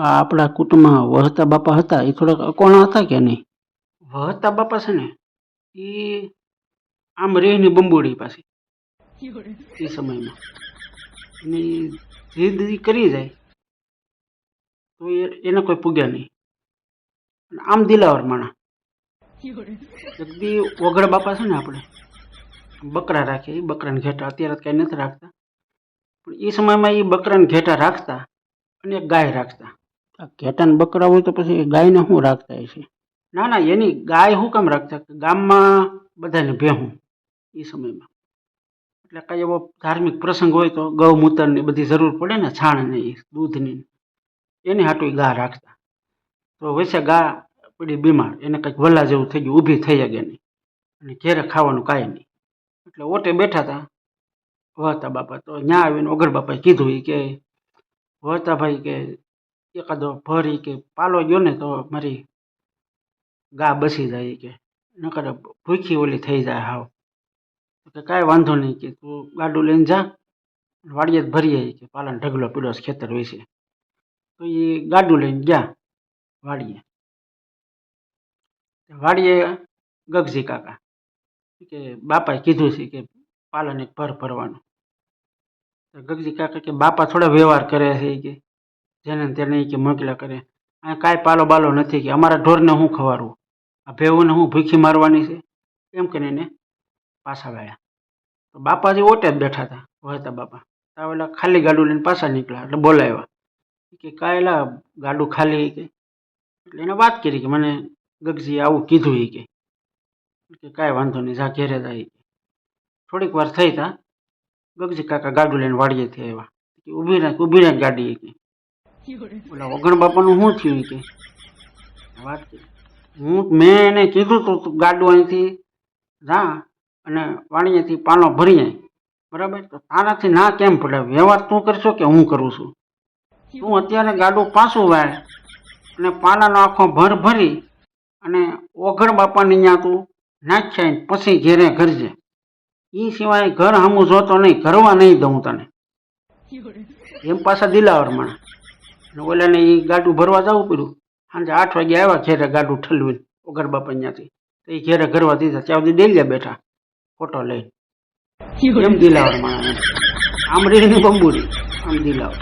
આ આપણા કુટુંબમાં વહતા બાપા હતા, એ થોડાક અકોણા હતા કે નહીં? વહતા બાપા છે ને, એ આમ રેહની બંબોડી પાસે એ સમયમાં. અને ઈ જીદ ઈ કરી જાય, તો એ એને કોઈ પૂગ્યા નહીં. અને આમ દિલાવર માણા જગદી ઓગળ બાપા છે ને આપણે, બકરા રાખીએ એ બકરાને ઘેટા અત્યારે તો કાંઈ નથી રાખતા. પણ એ સમયમાં એ બકરાને ઘેટા રાખતા અને એક ગાય રાખતા. આ ઘેટા બકરા હોય તો પછી ગાયને શું રાખતા હશે ના ના, એની ગાય શું કામ રાખતા ગામમાં બધાને ભેહું એ સમયમાં. એટલે કાંઈ એવો ધાર્મિક પ્રસંગ હોય તો ગૌમૂત્રની બધી જરૂર પડે ને, છાણની દૂધની. એની હાટું ગા રાખતા. તો વૈસે ગા પડી બીમાર. એને કંઈક વલ્લા જેવું થઈ ગયું, ઊભી થઈ શકે નહીં અને ઘેરે ખાવાનું કાંઈ નહીં. એટલે ઓટે બેઠા હતા વહતા બાપા તો ત્યાં આવીને ઓગર બાપાએ કીધું કે, વહતા ભાઈ કે એકાદો ભરી કે પાલો ગયો ને તો મારી ગા બસી જાય કે. નકર ભૂખી ઓલી થઈ જાય હાવ. કે કાંઈ વાંધો નહીં કે તું ગાડું લઈને જા, વાડીએ જ ભરીએ કે. પાલન ઢગલો પીડો ખેતર હોય છે. તો એ ગાડું લઈને ગયા વાડીએ. વાડીએ ગગજી કાકા. કે બાપાએ કીધું છે કે પાલન એક ભર ભરવાનું. ગગજી કાકા કે બાપા થોડા વ્યવહાર કરે છે કે. જેને તેને કે મોકલ્યા કરે. અહીં કાંઈ પાલો બાલો નથી કે અમારા ઢોરને હું ખવારવું આ ભેવોને હું ભૂખી મારવાની છે? એમ કરીને એને પાછા વળ્યા તો બાપાજી ઓટે જ બેઠા હતા, વહેતા બાપા. તો ઓલા ખાલી ગાડું લઈને પાછા નીકળ્યા એટલે બોલાવ્યા. કે કાયલા ગાડું ખાલી કે. એટલે એને વાત કરી કે મને ગગજીએ આવું કીધું એ કે. કાંઈ વાંધો નહીં, જા ઘેરે જાય થોડીક વાર થઈ તા, ગગજી કાકા ગાડું લઈને વાડીએ આવ્યા. કે ઊભી ઊભી રાખ ગાડી કે. ઓલા ઓગણ બાપાનું શું થયું કે વાત હું મેં એને કીધું તું તું ગાડું અહીંથી જા અને વાણીએથી પાનો ભરી બરાબર? તો તારાથી ના કેમ પડે વ્યવહાર તું કરશો કે હું કરું છું? તું અત્યારે ગાડું પાછું વાળ અને પાલાનો આખો ભર ભરી અને ઓઘડ બાપાની અહીંયા તું નાખ્યા પછી ઘેરે કરજે એ સિવાય ઘર હમું જોતો નહીં ઘરવા નહીં દઉં તને. એમ પાછા દિલાવર માણા અને ઓલાને એ ગાડું ભરવા જવું પડ્યું. સાંજે આઠ વાગે આવ્યા ઘેરે ગાડું ઠલવીને ઓગર બાપા ત્યાંથી તો એ ઘેરે ઘરવા દીધા. ત્યાં સુધી ડેલિયા બેઠા. ફોટો લઈ એમ દિલાવર માણસ. આમ રીની બંબુરી. આમ દિલાવર.